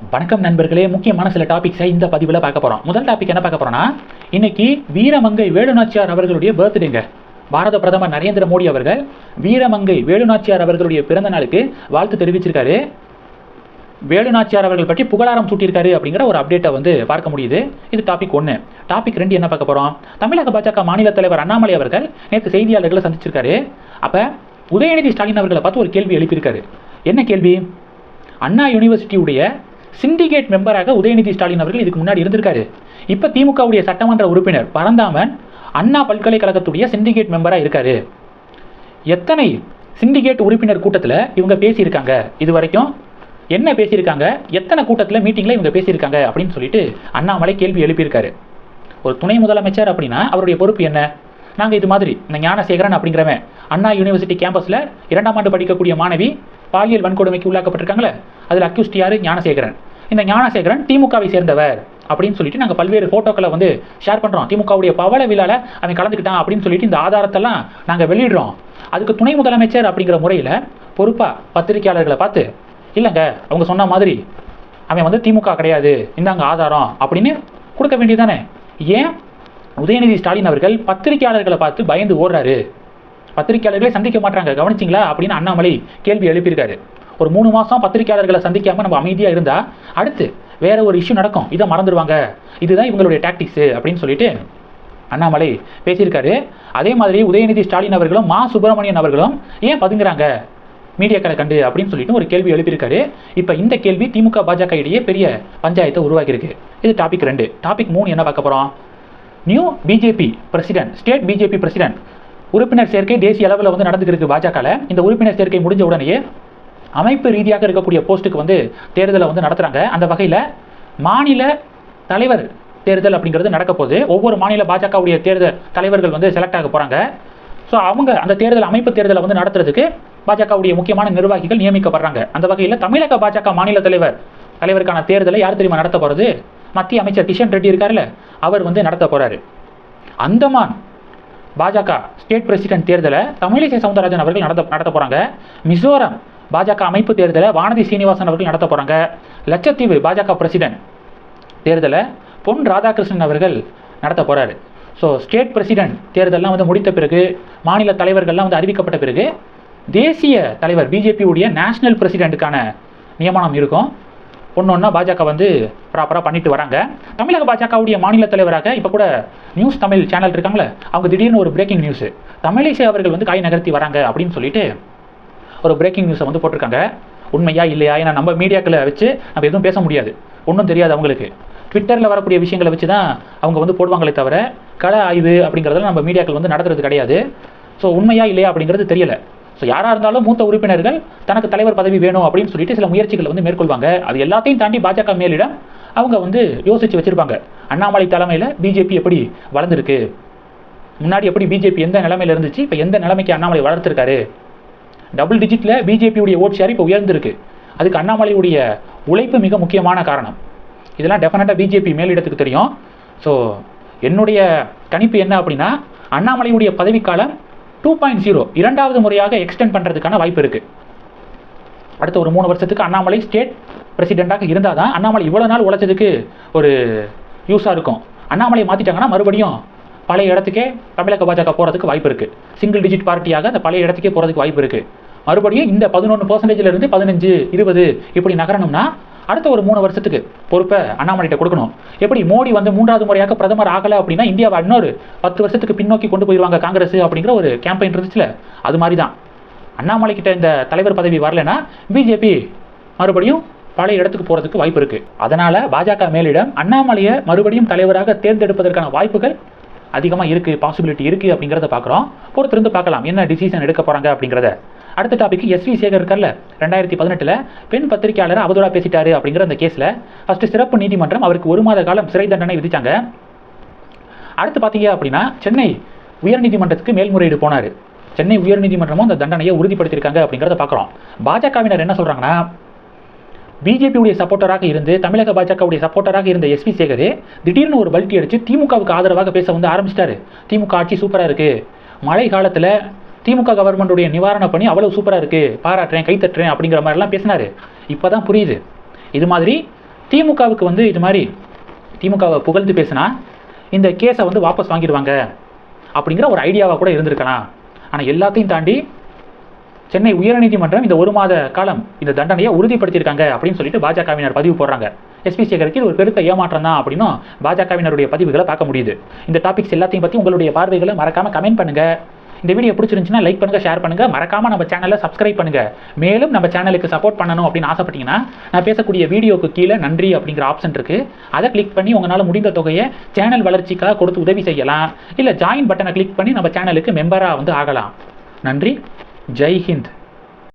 வணக்கம் நண்பர்களே. முக்கியமான சில டாபிக்ஸை இந்த பதிவில் பார்க்க போகிறோம் முதல் டாபிக் என்ன பார்க்க போகிறோம்னா இன்னைக்கு வீரமங்கை வேலுநாச்சியார் அவர்களுடைய பர்த்டேங்க பாரத பிரதமர் நரேந்திர மோடி அவர்கள் வீரமங்கை வேலுநாச்சியார் அவர்களுடைய பிறந்த நாளுக்கு வாழ்த்து தெரிவிச்சிருக்காரு. வேலுநாச்சியார் அவர்கள் பற்றி புகழாரம் சூட்டியிருக்காரு அப்படிங்கிற ஒரு அப்டேட்டை வந்து பார்க்க முடியுது. இது டாபிக் ஒன்று டாபிக் ரெண்டு என்ன பார்க்க போகிறோம் தமிழக பாஜக மாநில தலைவர் அண்ணாமலை அவர்கள் நேற்று செய்தியாளர்களை சந்திச்சிருக்காரு. அப்போ உதயநிதி ஸ்டாலின் அவர்களை பார்த்து ஒரு கேள்வி எழுப்பியிருக்காரு. என்ன கேள்வி? அண்ணா யூனிவர்சிட்டியுடைய சிண்டிகேட் மெம்பராக உதயநிதி ஸ்டாலின் அவர்கள் இதுக்கு முன்னாடி இருந்திருக்காரு. இப்போ திமுகவுடைய சட்டமன்ற உறுப்பினர் பரந்தாமன் அண்ணா பல்கலைக்கழகத்துடைய சிண்டிகேட் மெம்பராக இருக்காரு. எத்தனை சிண்டிகேட் உறுப்பினர் கூட்டத்தில் இவங்க பேசியிருக்காங்க இது வரைக்கும் என்ன பேசியிருக்காங்க? எத்தனை கூட்டத்தில் மீட்டிங்கில் இவங்க பேசியிருக்காங்க அப்படின்னு சொல்லிட்டு அண்ணாமலை கேள்வி எழுப்பியிருக்காரு. ஒரு துணை முதலமைச்சர் அப்படின்னா அவருடைய பொறுப்பு என்ன? நாங்கள் இது மாதிரி இந்த ஞானசேகரன் அப்படிங்கிறவன் அண்ணா யூனிவர்சிட்டி கேம்பஸில் இரண்டாம் ஆண்டு படிக்கக்கூடிய மாணவி பாலியல் வன்கொடுமைக்கு உள்ளாக்கப்பட்டிருக்காங்களே அதில் அக்யூஸ்ட் யார்? ஞானசேகரன். இந்த ஞானசேகரன் திமுகவை சேர்ந்தவர் அப்படின்னு சொல்லிட்டு நாங்கள் பல்வேறு ஃபோட்டோக்களை வந்து ஷேர் பண்ணுறோம் திமுகவுடைய பவள விழாவில் அவன் கலந்துக்கிட்டான் அப்படின்னு சொல்லிட்டு இந்த ஆதாரத்தெல்லாம் நாங்கள் வெளியிடுறோம். அதுக்கு துணை முதலமைச்சர் அப்படிங்கிற முறையில் பொறுப்பாக பத்திரிகையாளர்களை பார்த்து இல்லைங்க அவங்க சொன்ன மாதிரி அவன் வந்து திமுக கிடையாது இந்தாங்க ஆதாரம் அப்படின்னு கொடுக்க வேண்டியதானே ஏன்? உதயநிதி ஸ்டாலின் அவர்கள் பத்திரிகையாளர்களை பார்த்து பயந்து ஓடுறாரு. பத்திரிகையாளர்களை சந்திக்க மாட்டாங்க கவனிச்சிங்களா? அப்படின்னு அண்ணாமலை கேள்வி எழுப்பியிருக்காரு. ஒரு மூணு மாதம் பத்திரிகையாளர்களை சந்திக்காமல் நம்ம அமைதியாக இருந்தால் அடுத்து வேற ஒரு இஷ்யூ நடக்கும். இதை மறந்துடுவாங்க. இதுதான் இவங்களுடைய டாக்டிக்ஸு அப்படின்னு சொல்லிட்டு அண்ணாமலை பேசியிருக்காரு. அதே மாதிரி உதயநிதி ஸ்டாலின் அவர்களும் மா சுப்பிரமணியன் அவர்களும் ஏன் பதுங்குறாங்க? மீடியாக்களை கண்டு அப்படின்னு சொல்லிட்டு ஒரு கேள்வி எழுப்பியிருக்காரு. இப்போ இந்த கேள்வி திமுக பாஜக இடையே பெரிய பஞ்சாயத்தை உருவாக்கியிருக்கு. இது டாபிக் ரெண்டு. டாபிக் மூணு என்ன பார்க்க போகிறோம் new BJP president state BJP president உறுப்பினர் சேர்க்கை தேசிய அளவில் வந்து நடந்துருக்கு பாஜகவில் இந்த உறுப்பினர் சேர்க்கை முடிஞ்ச உடனேயே அமைப்பு ரீதியாக இருக்கக்கூடிய போஸ்ட்டுக்கு வந்து தேர்தலை வந்து நடத்துகிறாங்க அந்த வகையில் மாநில தலைவர் தேர்தல் அப்படிங்கிறது நடக்க போகுது. ஒவ்வொரு மாநில பாஜகவுடைய தேர்தல் தலைவர்கள் வந்து செலக்ட் ஆக போகிறாங்க ஸோ அவங்க அந்த தேர்தல் அமைப்பு தேர்தலை வந்து நடத்துறதுக்கு பாஜகவுடைய முக்கியமான நிர்வாகிகள் நியமிக்கப்படுறாங்க. அந்த வகையில் தமிழக பாஜக மாநில தலைவர் தலைவருக்கான தேர்தலை யார் தெரியுமா நடத்த போகிறது மத்திய அமைச்சர் கிஷன் ரெட்டி இருக்கார்ல அவர் வந்து நடத்த போகிறாரு அந்தமான் பாஜக ஸ்டேட் பிரசிடென்ட் தேர்தலை தமிழிசை சவுந்தரராஜன் அவர்கள் நடத்த நடத்த போகிறாங்க மிசோரம் பாஜக அமைப்பு தேர்தலை வானதி சீனிவாசன் அவர்கள் நடத்த போகிறாங்க லட்சத்தீவு பாஜக பிரசிடென்ட் தேர்தலை பொன் ராதாகிருஷ்ணன் அவர்கள் நடத்த போகிறாரு ஸோ ஸ்டேட் பிரசிடென்ட் தேர்தலெலாம் வந்து முடித்த பிறகு மாநில தலைவர்கள்லாம் வந்து அறிவிக்கப்பட்ட பிறகு தேசிய தலைவர் பிஜேபியுடைய நேஷனல் பிரசிடென்ட்டுக்கான நியமனம் இருக்கும். ஒன்று ஒன்றா பாஜக வந்து ப்ராப்பராக பண்ணிட்டு வராங்க. தமிழக பாஜகவுடைய மாநில தலைவராக இப்போ கூட நியூஸ் தமிழ் சேனல் இருக்காங்களே அவங்க திடீர்னு ஒரு பிரேக்கிங் நியூஸு தமிழிசை அவர்கள் வந்து கை நகர்த்தி வராங்க அப்படின்னு சொல்லிட்டு ஒரு பிரேக்கிங் நியூஸை வந்து போட்டிருக்காங்க. உண்மையா இல்லையா? ஏன்னா நம்ம மீடியாக்களை வச்சு நம்ம எதுவும் பேச முடியாது. ஒன்றும் தெரியாது அவங்களுக்கு. ட்விட்டரில் வரக்கூடிய விஷயங்களை வச்சு தான் அவங்க வந்து போடுவாங்களே தவிர கள ஆய்வு அப்படிங்கிறதெல்லாம் நம்ம மீடியாக்கள் வந்து நடத்துறது கிடையாது. ஸோ உண்மையா இல்லையா அப்படிங்கிறது தெரியல. ஸோ யாராக இருந்தாலும் மூத்த உறுப்பினர்கள் தனக்கு தலைவர் பதவி வேணும் அப்படின்னு சொல்லிட்டு சில முயற்சிகளை வந்து மேற்கொள்வாங்க. அது எல்லாத்தையும் தாண்டி பாஜக மேலிடம் அவங்க வந்து யோசிச்சு வச்சுருப்பாங்க. அண்ணாமலை தலைமையில் பிஜேபி எப்படி வளர்ந்துருக்கு? முன்னாடி எப்படி பிஜேபி எந்த நிலமையில் இருந்துச்சு? இப்போ எந்த நிலைமைக்கு அண்ணாமலை வளர்த்துருக்காரு? டபுள் டிஜிட்டில் பிஜேபியுடைய ஓட் ஷேர் இப்போ உயர்ந்திருக்கு. அதுக்கு அண்ணாமலையுடைய உழைப்பு மிக முக்கியமான காரணம். இதெல்லாம் டெஃபினட்டாக பிஜேபி மேலிடத்துக்கு தெரியும். ஸோ என்னுடைய கணிப்பு என்ன அப்படின்னா அண்ணாமலையுடைய பதவிக்காலம் டூ பாயிண்ட் ஜீரோ இரண்டாவது முறையாக எக்ஸ்டெண்ட் பண்ணுறதுக்கான வாய்ப்பு இருக்குது அடுத்த ஒரு மூணு வருஷத்துக்கு அண்ணாமலை ஸ்டேட் பிரசிடெண்ட்டாக இருந்தால் தான் அண்ணாமலை இவ்வளோ நாள் உழைச்சதுக்கு ஒரு யூஸாக இருக்கும். அண்ணாமலை மாற்றிட்டாங்கன்னா மறுபடியும் பழைய இடத்துக்கே தமிழக பாஜக போகிறதுக்கு வாய்ப்பு இருக்குது சிங்கிள் டிஜிட் பார்ட்டியாக அந்த பழைய இடத்துக்கே போகிறதுக்கு வாய்ப்பு இருக்குது மறுபடியும் இந்த பதினொன்று பர்சன்டேஜில் இருந்து பதினஞ்சு இருபது இப்படி நகரணும்னா அடுத்த ஒரு மூணு வருஷத்துக்கு பொறுப்பை அண்ணாமலைகிட்ட கொடுக்கணும். எப்படி மோடி வந்து மூன்றாவது முறையாக பிரதமர் ஆகலை அப்படின்னா இந்தியாவை இன்னொரு பத்து வருஷத்துக்கு பின்னோக்கி கொண்டு போயிடுவாங்க காங்கிரஸ் அப்படிங்கிற ஒரு கேம்பெயின் இருந்துச்சுல அது மாதிரி தான் அண்ணாமலை கிட்ட இந்த தலைவர் பதவி வரலைன்னா பிஜேபி மறுபடியும் பழைய இடத்துக்கு போகிறதுக்கு வாய்ப்பு இருக்குது அதனால் பாஜக மேலிடம் அண்ணாமலையை மறுபடியும் தலைவராக தேர்ந்தெடுப்பதற்கான வாய்ப்புகள் அதிகமாக இருக்குது பாசிபிலிட்டி இருக்குது அப்படிங்கிறத பார்க்குறோம். பொறுத்திருந்து பார்க்கலாம். என்ன டிசிஷன் எடுக்க போகிறாங்க அப்படிங்கிறத. அடுத்த டாபிக் எஸ்வி சேகர் இருக்கார்ல ரெண்டாயிரத்தி பதினெட்டில் பெண் பத்திரிகையாளர் அவதூறாக பேசிட்டாரு அப்படிங்கிற அந்த கேஸில் ஃபஸ்ட்டு சிறப்பு நீதிமன்றம் அவருக்கு ஒரு மாத காலம் சிறை தண்டனை விதித்தாங்க அடுத்து பார்த்தீங்க அப்படின்னா சென்னை உயர்நீதிமன்றத்துக்கு மேல்முறையீடு போனார். சென்னை உயர்நீதிமன்றமும் அந்த தண்டனையை உறுதிப்படுத்தியிருக்காங்க அப்படிங்கிறத பார்க்குறோம். பாஜகவினர் என்ன சொல்கிறாங்கன்னா பிஜேபியுடைய சப்போர்ட்டராக இருந்து தமிழக பாஜகவுடைய சப்போர்ட்டராக இருந்த எஸ்பி சேகரே திடீர்னு ஒரு பல்ட்டி அடித்து திமுகவுக்கு ஆதரவாக பேச வந்து ஆரம்பிச்சிட்டாரு. திமுக ஆட்சி சூப்பராக இருக்குது மழை காலத்தில் திமுக கவர்மெண்ட்டுடைய நிவாரண பணி அவ்வளோ சூப்பராக இருக்குது பாராட்டுறேன் கைத்தட்டுறேன் அப்படிங்கிற மாதிரிலாம் பேசினாரு. இப்போ தான் புரியுது. இது மாதிரி திமுகவுக்கு வந்து இது மாதிரி திமுகவை புகழ்ந்து பேசினா இந்த கேஸை வந்து வாபஸ் வாங்கிடுவாங்க அப்படிங்கிற ஒரு ஐடியாவாக கூட இருந்திருக்கலாம். ஆனால் எல்லாத்தையும் தாண்டி சென்னை உயர்நீதிமன்றம் இந்த ஒரு மாத காலம் இந்த தண்டனையை உறுதிப்படுத்தியிருக்காங்க அப்படின்னு சொல்லிட்டு பாஜகவினர் பதிவு போடுறாங்க. எஸ்பி சேகருக்கு இது ஒரு பெருத்த ஏமாற்றம் தான் அப்படின்னும் பாஜகவினருடைய பதிவுகளை பார்க்க முடியுது. இந்த டாபிக்ஸ் எல்லாத்தையும் பற்றி உங்களுடைய பார்வைகளை மறக்காம கமெண்ட் பண்ணுங்க. இந்த வீடியோ பிடிச்சிருந்துச்சுன்னா லைக் பண்ணுங்க ஷேர் பண்ணுங்க. மறக்காம நம்ம சேனலை சப்ஸ்கிரைப் பண்ணுங்க. மேலும் நம்ம சேனலுக்கு சப்போர்ட் பண்ணணும் அப்படின்னு ஆசைப்பட்டீங்கன்னா நான் பேசக்கூடிய வீடியோக்கு கீழே நன்றி அப்படிங்கிற ஆப்ஷன் இருக்கு. அதை கிளிக் பண்ணி உங்களால் முடிந்த தொகையை சேனல் வளர்ச்சிக்காக கொடுத்து உதவி செய்யலாம். இல்லை ஜாயின் பட்டனை கிளிக் பண்ணி நம்ம சேனலுக்கு மெம்பராக வந்து ஆகலாம். நன்றி. जय हिंद।